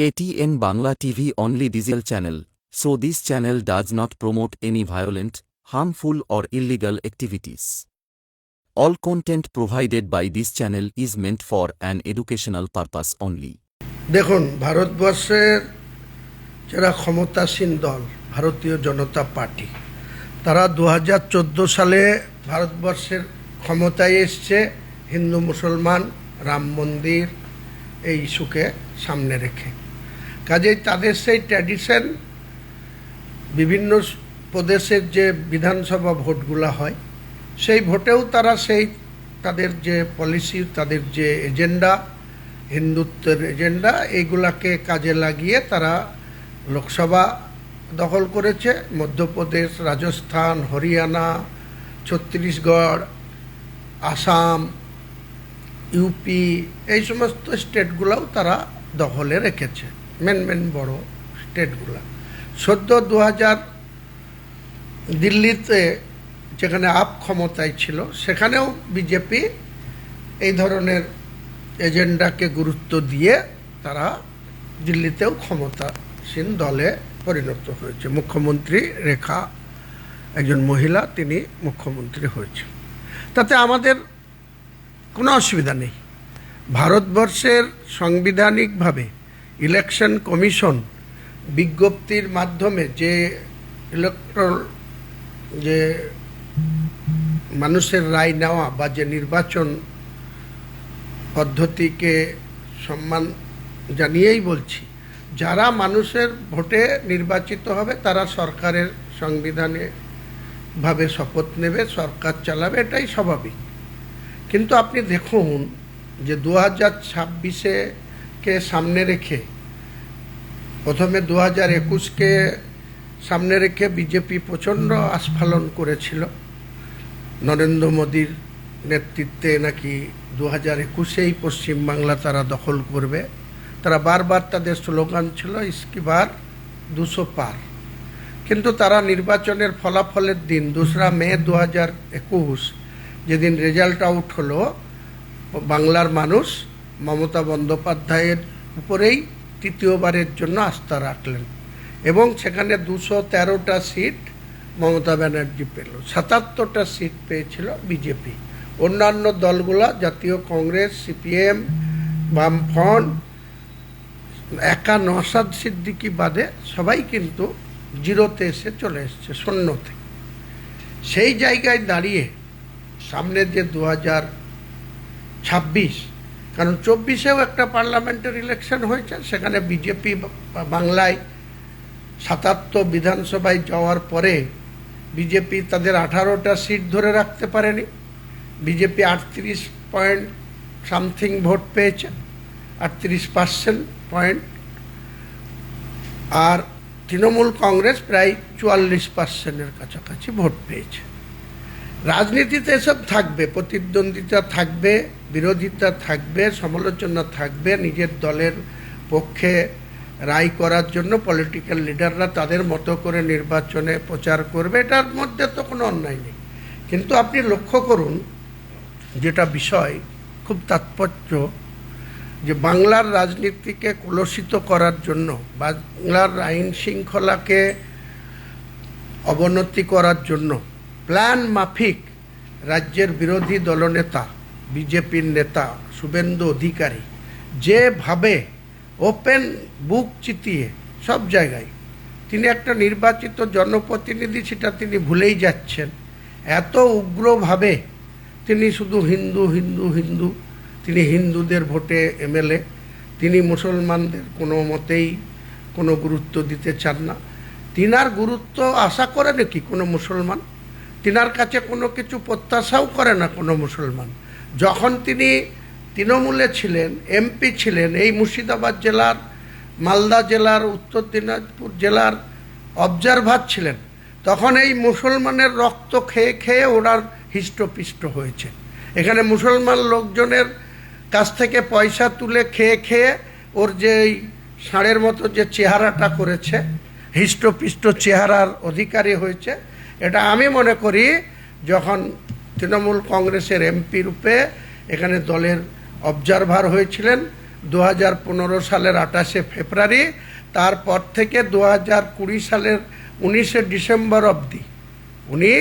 KTN Bangla TV only diesel channel, so this channel does not promote any violent, harmful or illegal activities. All content provided by this channel is meant for an educational purpose only. দেখুন ভারতবর্ষের যারা ক্ষমতাসীন দল ভারতীয় জনতা party তারা দু হাজার চোদ্দ সালে ভারতবর্ষের ক্ষমতায় এসছে হিন্দু মুসলমান রাম মন্দির এই ইস্যুকে সামনে রেখে কাজেই তাদের সেই ট্র্যাডিশন বিভিন্ন প্রদেশের যে বিধানসভা ভোটগুলো হয়, সেই ভোটেও তারা সেই তাদের যে পলিসি তাদের যে এজেন্ডা হিন্দুত্বের এজেন্ডা এইগুলাকে কাজে লাগিয়ে তারা লোকসভা দখল করেছে। মধ্যপ্রদেশ, রাজস্থান, হরিয়ানা, ছত্তিশগড়, আসাম, ইউপি, এই সমস্ত স্টেটগুলোও তারা দখলে রেখেছে। মেন মেন বড় স্টেটগুলো। সদ্য দু হাজার দিল্লিতে যেখানে আপ ক্ষমতায় ছিল, সেখানেও বিজেপি এই ধরনের এজেন্ডাকে গুরুত্ব দিয়ে তারা দিল্লিতেও ক্ষমতাসীন দলে পরিণত হয়েছে। মুখ্যমন্ত্রী রেখা, একজন মহিলা, তিনি মুখ্যমন্ত্রী হয়েছে তাতে আমাদের কোনো অসুবিধা নেই। ভারতবর্ষের সাংবিধানিকভাবে ইলেকশন কমিশন বিজ্ঞপ্তির মাধ্যমে যে ইলেকট্রাল যে মানুষের রায় নেওয়া বা যে নির্বাচন পদ্ধতিকে সম্মান জানিয়েই বলছি, যারা মানুষের ভোটে নির্বাচিত হবে তারা সরকারের সংবিধানে ভাবে শপথ নেবে, সরকার চালাবে, এটাই স্বাভাবিক। কিন্তু আপনি দেখুন যে দু হাজার ছাব্বিশে কে সামনে রেখে, প্রথমে দু হাজার একুশকে সামনে রেখে বিজেপি প্রচণ্ড আস্ফালন করেছিল। নরেন্দ্র মোদীর নেতৃত্বে নাকি দু হাজার একুশেই পশ্চিমবাংলা তারা দখল করবে। তারা বারবার তাদের স্লোগান ছিল, ইস্কিবার দুশো পার। কিন্তু তারা নির্বাচনের ফলাফলের দিন, দোসরা মে দু হাজার একুশ, যেদিন রেজাল্ট আউট হলো, বাংলার মানুষ মমতা বন্দ্যোপাধ্যায়ের উপরেই তৃতীয়বারের জন্য আস্থা রাখলেন। এবং সেখানে দুশো তেরোটা সিট মমতা ব্যানার্জি পেল। সাতাত্তরটা সিট পেয়েছিল বিজেপি। অন্যান্য দলগুলা, জাতীয় কংগ্রেস, সিপিএম, বামফ্রন্ট, একা নসাদ সিদ্দিকি বাদে সবাই কিন্তু জিরোতে এসে চলে এসছে, শূন্যতে। সেই জায়গায় দাঁড়িয়ে সামনে যে দু হাজার ছাব্বিশ কারণ চব্বিশেও একটা পার্লামেন্টের ইলেকশন হয়েছে, সেখানে বিজেপি বাংলায় সাতাত্তর বিধানসভায় যাওয়ার পরে বিজেপি তাদের আঠারোটা সিট ধরে রাখতে পারেনি। বিজেপি আটত্রিশ পয়েন্ট সামথিং ভোট পেয়েছে, আটত্রিশ পার্সেন্ট পয়েন্ট। আর তৃণমূল কংগ্রেস প্রায় চুয়াল্লিশ পার্সেন্টের কাছাকাছি ভোট পেয়েছে। রাজনীতিতে এসব থাকবে, প্রতিদ্বন্দ্বিতা থাকবে বিরোধিতা থাকবে, সমালোচনা থাকবে নিজের দলের পক্ষে রায় করার জন্য পলিটিক্যাল লিডাররা তাদের মতো করে নির্বাচনে প্রচার করবে, এটার মধ্যে তো কোনো অন্যায় নেই। কিন্তু আপনি লক্ষ্য করুন যেটা বিষয়, খুব তাৎপর্য, যে বাংলার রাজনীতিকে কলুষিত করার জন্য বাংলার আইন শৃঙ্খলাকে অবনতি করার জন্য প্ল্যান মাফিক রাজ্যের বিরোধী দলনেতা বিজেপির নেতা শুভেন্দু অধিকারী যেভাবে ওপেন বুক চিতিয়ে সব জায়গায় তিনি একটা নির্বাচিত জনপ্রতিনিধি সেটা তিনি ভুলেই যাচ্ছেন। এত উগ্রভাবে তিনি শুধু হিন্দু হিন্দু হিন্দু, তিনি হিন্দুদের ভোটে এমএলএ, তিনি মুসলমানদের কোনো মতেই কোনো গুরুত্ব দিতে চান না। তিনার গুরুত্ব আশা করে নাকি কোনো মুসলমান? তিনার কাছে কোনো কিছু প্রত্যাশাও করে না কোনো মুসলমান? যখন তিনি তৃণমূলে ছিলেন, এমপি ছিলেন, এই মুর্শিদাবাদ জেলার, মালদা জেলার, উত্তর দিনাজপুর জেলার অবজারভার ছিলেন, তখন এই মুসলমানের রক্ত খেয়ে খেয়ে ওনার হৃষ্টপিষ্ট হয়েছে। এখানে মুসলমান লোকজনের কাছ থেকে পয়সা তুলে খেয়ে খেয়ে ওর যে এই ষাঁড়ের মতো যে চেহারাটা করেছে, হৃষ্টপিষ্ট চেহারার অধিকারী হয়েছে, এটা আমি মনে করি যখন তৃণমূল কংগ্রেসের এমপি রূপে এখানে দলের অবজারভার হয়েছিলেন দু হাজার পনেরো সালের আঠাশে ফেব্রুয়ারি, তারপর থেকে দু হাজার কুড়ি সালের উনিশে ডিসেম্বর অবধি উনি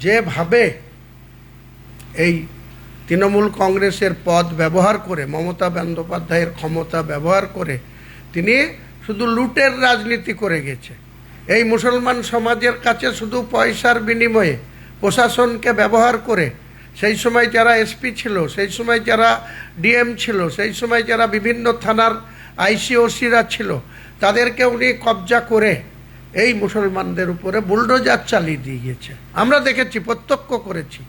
যেভাবে এই তৃণমূল কংগ্রেসের পদ ব্যবহার করে, মমতা বন্দ্যোপাধ্যায়ের ক্ষমতা ব্যবহার করে, তিনি শুধু লুটের রাজনীতি করে গেছে। এই মুসলমান সমাজের কাছে শুধু পয়সার বিনিময়ে প্রশাসনকে ব্যবহার করে, সেই সময় যারা এসপি ছিল, সেই সময় যারা ডিএম ছিল, সেই সময় যারা বিভিন্ন থানার আইসিওসিরা ছিল, তাদেরকে উনি কবজা করে এই মুসলমানদের উপরে বুলডোজার চালিয়ে দিয়ে গেছে আমরা দেখেছি, প্রত্যক্ষ করেছি।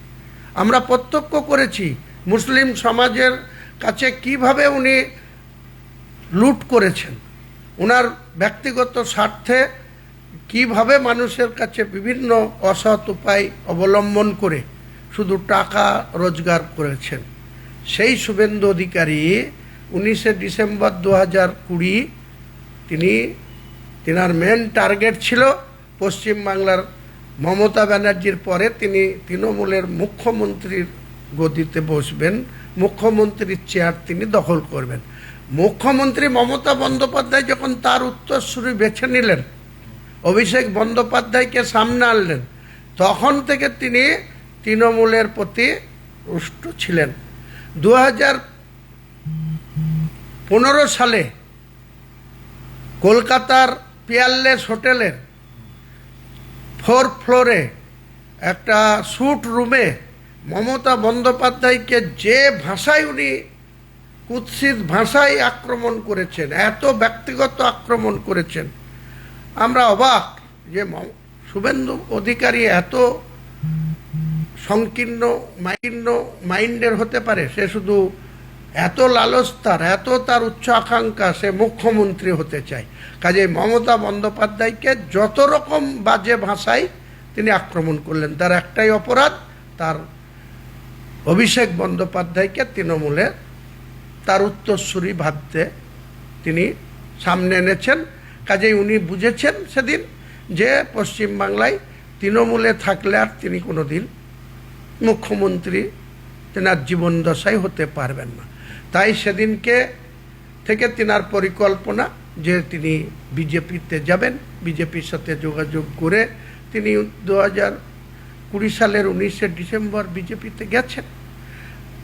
আমরা প্রত্যক্ষ করেছি মুসলিম সমাজের কাছে কীভাবে উনি লুট করেছেন। ওনার ব্যক্তিগত স্বার্থে কীভাবে মানুষের কাছে বিভিন্ন অসৎ উপায় অবলম্বন করে শুধু টাকা রোজগার করেছেন? সেই শুভেন্দু অধিকারী উনিশে ডিসেম্বর দু হাজার কুড়ি, তিনি, তিনার মেন টার্গেট ছিল পশ্চিমবাংলার মমতা ব্যানার্জির পরে তিনি তৃণমূলের মুখ্যমন্ত্রীর গদিতে বসবেন মুখ্যমন্ত্রীর চেয়ার তিনি দখল করবেন। মুখ্যমন্ত্রী মমতা বন্দ্যোপাধ্যায় যখন তার উত্তরসূরি বেছে নিলেন অভিষেক বন্দ্যোপাধ্যায়কে সামনে আনলেন। তখন থেকে তিনি তৃণমূলের প্রতি রুষ্ট ছিলেন। দু হাজার পনেরো সালে কলকাতার পিয়ারলেস হোটেলের ফোর ফ্লোরে একটা স্যুট রুমে মমতা বন্দ্যোপাধ্যায়কে যে ভাষায় উনি কুৎসিত ভাষায় আক্রমণ করেছেন, এত ব্যক্তিগত আক্রমণ করেছেন আমরা অবাক যে শুভেন্দু অধিকারী এত সংকীর্ণ, মাইন্ড, মাইন্ডের হতে পারে, সে শুধু এত লালস তার, এত তার উচ্চ আকাঙ্ক্ষা সে মুখ্যমন্ত্রী হতে চায়। কাজে মমতা বন্দ্যোপাধ্যায়কে যত রকম বাজে ভাষায় তিনি আক্রমণ করলেন, তার একটাই অপরাধ, তার অভিষেক বন্দ্যোপাধ্যায়কে তৃণমূলে তার উত্তরসূরি ভাবতে তিনি সামনে এনেছেন। কাজেই উনি বুঝেছেন সেদিন যে পশ্চিমবাংলায় তৃণমূলে থাকলে আর তিনি কোনো দিন মুখ্যমন্ত্রী তেনার জীবন দশায় হতে পারবেন না। তাই সেদিনকে থেকে তেনার পরিকল্পনা যে তিনি বিজেপিতে যাবেন, বিজেপির সাথে যোগাযোগ করে তিনি দু হাজার কুড়ি সালের উনিশে ডিসেম্বর বিজেপিতে গেছেন।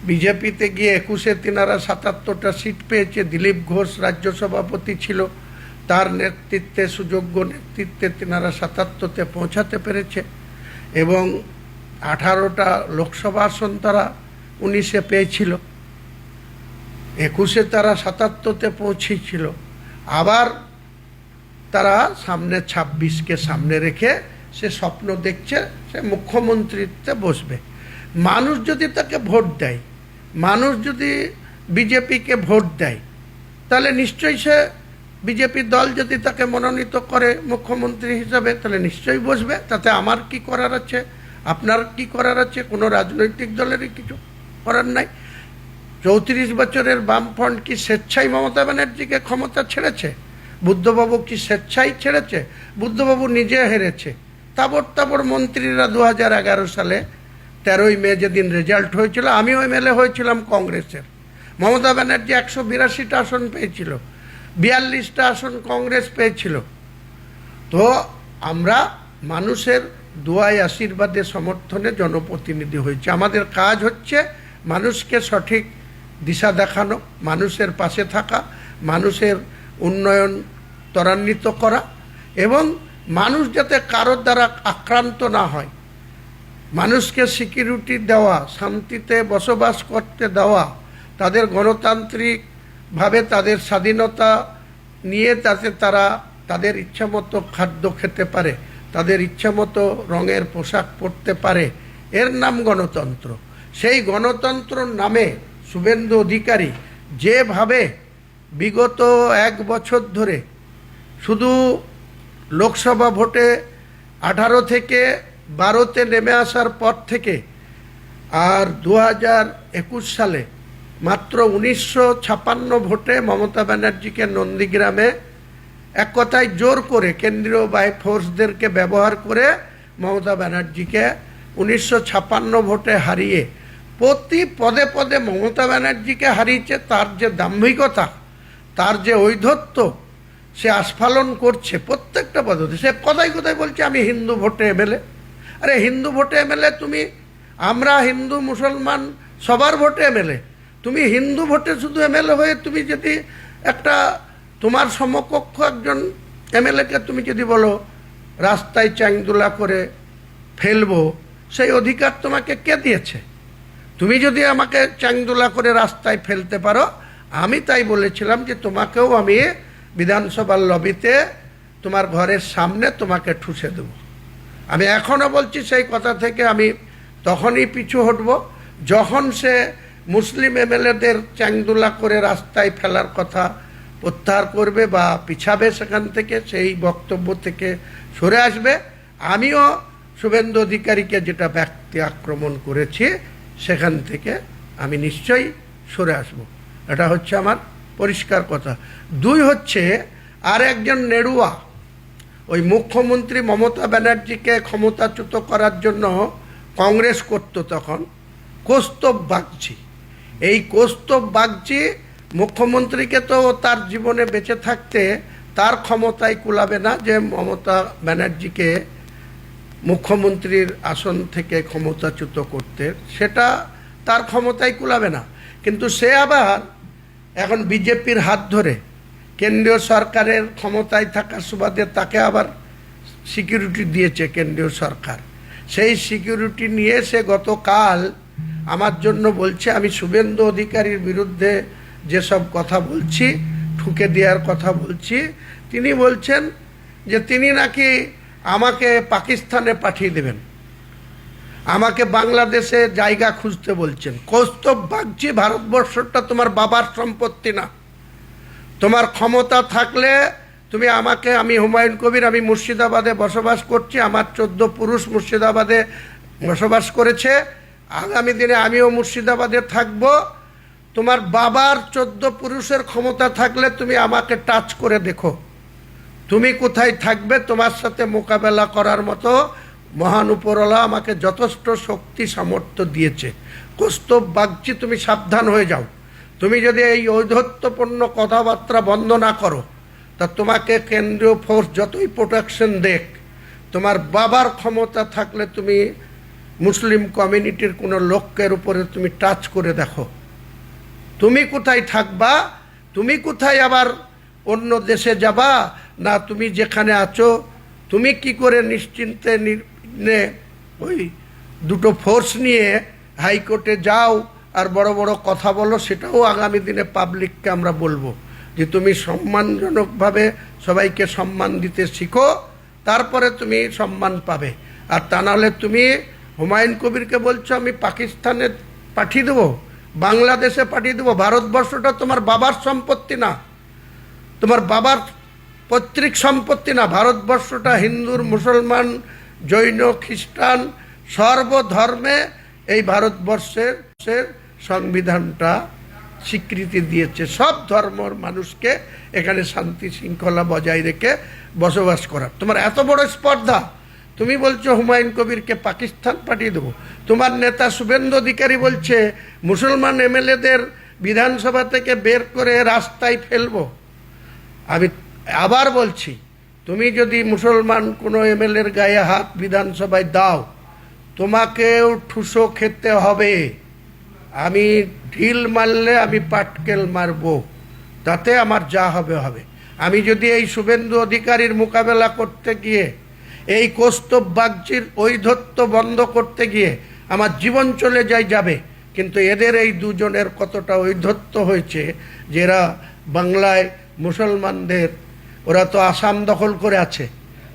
বিজেপিতে গিয়ে একুশে তিনারা সাতাত্তরটা সিট পেয়েছে। দিলীপ ঘোষ রাজ্য সভাপতি ছিল। তার নেতৃত্বে, সুযোগ্য নেতৃত্বে তিনারা সাতাত্তরতে পৌঁছাতে পেরেছে এবং আঠারোটা লোকসভা আসন তারা উনিশে পেয়েছিল। একুশে তারা সাতাত্তরতে পৌঁছেছিল। আবার তারা সামনে ছাব্বিশকে সামনে রেখে সে স্বপ্ন দেখছে, সে মুখ্যমন্ত্রীতে বসবে। মানুষ যদি তাকে ভোট দেয়, মানুষ যদি বিজেপিকে ভোট দেয়, তাহলে নিশ্চয়ই সে বিজেপি দল যদি তাকে মনোনীত করে মুখ্যমন্ত্রী হিসাবে, তাহলে নিশ্চয়ই বসবে। তাতে আমার কি করার আছে? আপনার কি করার আছে? কোনো রাজনৈতিক দলেরই কিছু করার নাই। চৌত্রিশ বছরের বামফ্রন্ট কি স্বেচ্ছায় মমতা ব্যানার্জিকে ক্ষমতা ছেড়েছে? বুদ্ধবাবু কি স্বেচ্ছায় ছেড়েছে? বুদ্ধবাবু নিজে হেরেছে। তাবড় তাবড় মন্ত্রীরা দু হাজার এগারো সালে তেরোই মে যেদিন রেজাল্ট হয়েছিল আমিও এমএলএ হয়েছিলাম কংগ্রেসের। মমতা ব্যানার্জি একশো বিরাশিটা আসন পেয়েছিল। বিয়াল্লিশটা আসন কংগ্রেস পেয়েছিল। তো আমরা মানুষের দোয়ায়, আশীর্বাদে, সমর্থনে জনপ্রতিনিধি হয়েছে। আমাদের কাজ হচ্ছে মানুষকে সঠিক দিশা দেখানো, মানুষের পাশে থাকা, মানুষের উন্নয়ন ত্বরান্বিত করা এবং মানুষ যাতে কারোর দ্বারা আক্রান্ত না হয়, মানুষকে সিকিউরিটি দেওয়া, শান্তিতে বসবাস করতে দেওয়া, তাদের গণতান্ত্রিকভাবে তাদের স্বাধীনতা নিয়ে তাতে তারা তাদের ইচ্ছামতো খাদ্য খেতে পারে, তাদের ইচ্ছামতো রঙের পোশাক পরতে পারে, এর নাম গণতন্ত্র। সেই গণতন্ত্রর নামে শুভেন্দু অধিকারী যেভাবে বিগত এক বছর ধরে শুধু লোকসভা ভোটে আঠারো থেকে বারোতে নেমে আসার পর থেকে আর দু হাজার একুশ সালে মাত্র উনিশশো ভোটে মমতা ব্যানার্জিকে নন্দীগ্রামে এক কথায় জোর করে কেন্দ্রীয় বাই ফোর্সদেরকে ব্যবহার করে মমতা ব্যানার্জিকে উনিশশো ভোটে হারিয়ে প্রতি পদে পদে মমতা ব্যানার্জিকে হারিয়েছে তার যে দাম্ভিকতা, তার যে ঔদ্ধত্য, সে আস্ফালন করছে প্রত্যেকটা পদ্ধতি সে কোথায় কোথায় বলছে, আমি হিন্দু ভোটে এমএলএ আরে, হিন্দু ভোটে এমএলএ তুমি, আমরা হিন্দু মুসলমান সবার ভোটে এমএলএ তুমি হিন্দু ভোটে শুধু এমএলএ হয়ে তুমি যদি একটা তোমার সমকক্ষ একজন এমএলএকে তুমি যদি বলো, রাস্তায় চ্যাংদোলা করে ফেলব, সেই অধিকার তোমাকে কে দিয়েছে? তুমি যদি আমাকে চাংদোলা করে রাস্তায় ফেলতে পারো, আমি তাই বলেছিলাম যে তোমাকেও আমি বিধানসভার লবিতে তোমার ঘরের সামনে তোমাকে ঠুসে দেব। আমি এখনও বলছি সেই কথা থেকে আমি তখনই পিছু হটব। যখন সে মুসলিম এমএলএদের চ্যাংদুলা করে রাস্তায় ফেলার কথা প্রত্যাহার করবে বা পিছাবে সেখান থেকে, সেই বক্তব্য থেকে সরে আসবে। আমিও শুভেন্দু অধিকারীকে যেটা ব্যক্তি আক্রমণ করেছি, সেখান থেকে আমি নিশ্চয়ই সরে আসব। এটা হচ্ছে আমার পরিষ্কার কথা। দুই হচ্ছে আর একজন নেড়ুয়া, ওই মুখ্যমন্ত্রী মমতা ব্যানার্জিকে ক্ষমতাচ্যুত করার জন্য কংগ্রেস করত তখন, কৌস্তব বাগচি। এই কৌস্তব বাগচি মুখ্যমন্ত্রীকে তো তার জীবনে বেঁচে থাকতে তার ক্ষমতায় কুলাবে না যে মমতা ব্যানার্জিকে মুখ্যমন্ত্রীর আসন থেকে ক্ষমতাচ্যুত করতে, সেটা তার ক্ষমতায় কুলাবে না। কিন্তু সে আবার এখন বিজেপির হাত ধরে কেন্দ্রীয় সরকারের ক্ষমতায় থাকার সুবাদে তাকে আবার সিকিউরিটি দিয়েছে কেন্দ্রীয় সরকার। সেই সিকিউরিটি নিয়ে সে গতকাল আমার জন্য বলছে, আমি শুভেন্দু অধিকারীর বিরুদ্ধে যেসব কথা বলছি, ঠুকে দেওয়ার কথা বলছি, তিনি বলছেন যে তিনি নাকি আমাকে পাকিস্তানে পাঠিয়ে দেবেন। আমাকে বাংলাদেশে জায়গা খুঁজতে বলছেন। কৌস্তব বাগচি ভারতবর্ষটা তোমার বাবার সম্পত্তি না। তোমার ক্ষমতা থাকলে তুমি আমাকে, আমি হুমায়ুন কবির, আমি মুর্শিদাবাদে বসবাস করছি, আমার চোদ্দ পুরুষ মুর্শিদাবাদে বসবাস করেছে। আগামী দিনে আমিও মুর্শিদাবাদে থাকব। তোমার বাবার চোদ্দ পুরুষের ক্ষমতা থাকলে তুমি আমাকে টাচ করে দেখো। তুমি কোথায় থাকবে তোমার সাথে মোকাবেলা করার মতো মহান উপরওয়ালা আমাকে যথেষ্ট শক্তি, সামর্থ্য দিয়েছে। কস্তব বাগচি, তুমি সাবধান হয়ে যাও। তুমি যদি এই ঔদ্ধত্যপূর্ণ কথাবার্তা বন্ধ না করো, তা তোমাকে কেন্দ্রীয় ফোর্স যতই প্রোটেকশন দেখ, তোমার বাবার ক্ষমতা থাকলে তুমি মুসলিম কমিউনিটির কোনো লোকের উপরে তুমি টাচ করে দেখো। তুমি কোথায় থাকবা? তুমি কোথায় আবার অন্য দেশে যাবা? না, তুমি যেখানে আছো, তুমি কি করে নিশ্চিন্তে ওই দুটো ফোর্স নিয়ে হাইকোর্টে যাও আর বড় বড় কথা বলো, সেটাও আগামী দিনে পাবলিককে আমরা বলব যে তুমি সম্মানজনকভাবে সবাইকে সম্মান দিতে শিখো, তারপরে তুমি সম্মান পাবে। আর তা নাহলে তুমি হুমায়ুন কবিরকে বলছো, আমি পাকিস্তানে পাঠিয়ে দেবো, বাংলাদেশে পাঠিয়ে দেবো। ভারতবর্ষটা তোমার বাবার সম্পত্তি না। তোমার বাবার পৈতৃক সম্পত্তি না। ভারতবর্ষটা হিন্দুর, মুসলমান, জৈন, খ্রিস্টান সর্বধর্মে এই ভারতবর্ষের সংবিধানটা স্বীকৃতি দিয়েছে। সব ধর্মর মানুষকে এখানে শান্তি শৃঙ্খলা বজায় রেখে বসবাস করার তোমার এত বড় স্পর্ধা। তুমি বলছো হুমায়ুন কবিরকে পাকিস্তান পাঠিয়ে দেবো। তোমার নেতা শুভেন্দু অধিকারী বলছে, মুসলমান এমএলএদের বিধানসভা থেকে বের করে রাস্তায় ফেলব। আমি আবার বলছি, তুমি যদি মুসলমান কোনো এমএলএর গায়ে হাত বিধানসভায় দাও, তোমাকেও ঠুসো খেতে হবে। আমি ঢিল মারলে আমি পাটকেল মারবো। তাতে আমার যা হবে হবে। আমি যদি এই শুভেন্দু অধিকারীর মোকাবেলা করতে গিয়ে এই কৌস্তব বাগচির ঐধত্ব বন্ধ করতে গিয়ে আমার জীবন চলে যায় যাবে। কিন্তু এদের এই দুজনের কতটা ঐধত্য হয়েছে যে এরা বাংলায় মুসলমানদের, ওরা তো আসাম দখল করে আছে,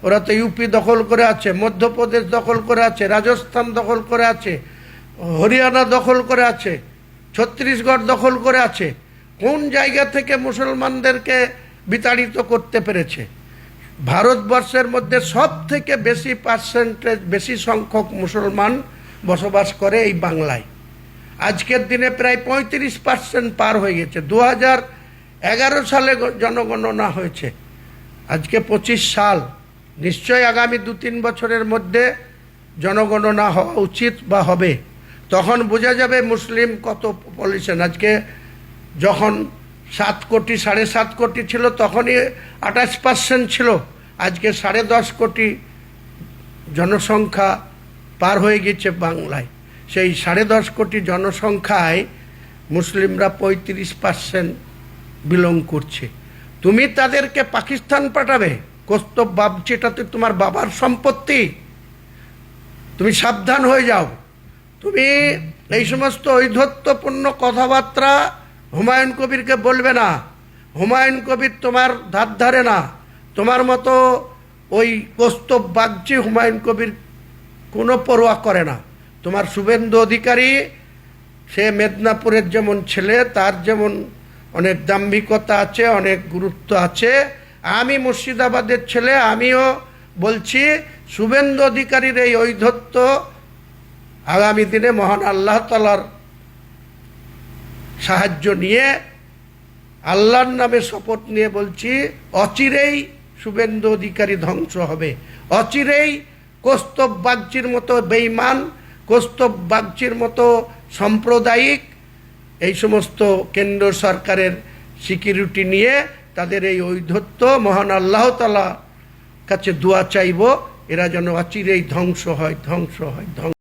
ওরা তো ইউপি দখল করে আছে, মধ্যপ্রদেশ দখল করে আছে, রাজস্থান দখল করে আছে, হরিয়ানা দখল করে আছে, ছত্তিশগড় দখল করে আছে, কোন জায়গা থেকে মুসলমানদেরকে বিতাড়িত করতে পেরেছে? ভারতবর্ষের মধ্যে সব থেকে বেশি পার্সেন্টেজ বেশি সংখ্যক মুসলমান বসবাস করে এই বাংলায়। আজকের দিনে প্রায় পঁয়ত্রিশ পার্সেন্ট পার হয়ে গেছে। দু এগারো সালে জনগণনা হয়েছে। আজকে পঁচিশ সাল। নিশ্চয় আগামী দু তিন বছরের মধ্যে জনগণনা হওয়া উচিত বা হবে। তখন বোঝা যাবে মুসলিম কত পলিউশন আজকে যখন সাত কোটি, সাড়ে সাত কোটি ছিল, তখনই আঠাশ পার্সেন্ট ছিল। আজকে সাড়ে দশ কোটি জনসংখ্যা পার হয়ে গেছে বাংলায়। সেই সাড়ে দশ কোটি জনসংখ্যায় মুসলিমরা পঁয়ত্রিশ পার্সেন্ট বিলং করছে। তুমি তাদেরকে পাকিস্তান পাঠাবে। কস্তব বাবচিটা তো তোমার বাবার সম্পত্তি। তুমি সাবধান হয়ে যাও। তুমি এই সমস্ত ঐধত্যপূর্ণ কথাবার্তা হুমায়ুন কবিরকে বলবে না। হুমায়ুন কবির তোমার ধার ধারে না। তোমার মতো ওই কস্তব বাগচি হুমায়ুন কবির কোনো পরোয়া করে না। তোমার শুভেন্দু অধিকারী, সে মেদিনীপুরের যেমন ছেলে, তার যেমন অনেক দাম্ভিকতা আছে, অনেক গুরুত্ব আছে। আমি মুর্শিদাবাদের ছেলে, আমিও বলছি, শুভেন্দু অধিকারীর এই ঐধত্য আগামী দিনে মহান আল্লাহ তালার সাহায্য নিয়ে, আল্লাহর নামে শপথ নিয়ে বলছি, অচিরেই শুভেন্দু অধিকারী ধ্বংস হবে। অচিরেই কৌস্তব বাগচির মতো বেইমান কৌস্তব বাগচির মতো সাম্প্রদায়িক এই সমস্ত কেন্দ্র সরকারের সিকিউরিটি নিয়ে তাদের এই ঐধত্য মহান আল্লাহ তালা কাছে দোয়া চাইব। এরা যেন অচিরেই ধ্বংস হয় ধ্বংস হয়, ধ্বংস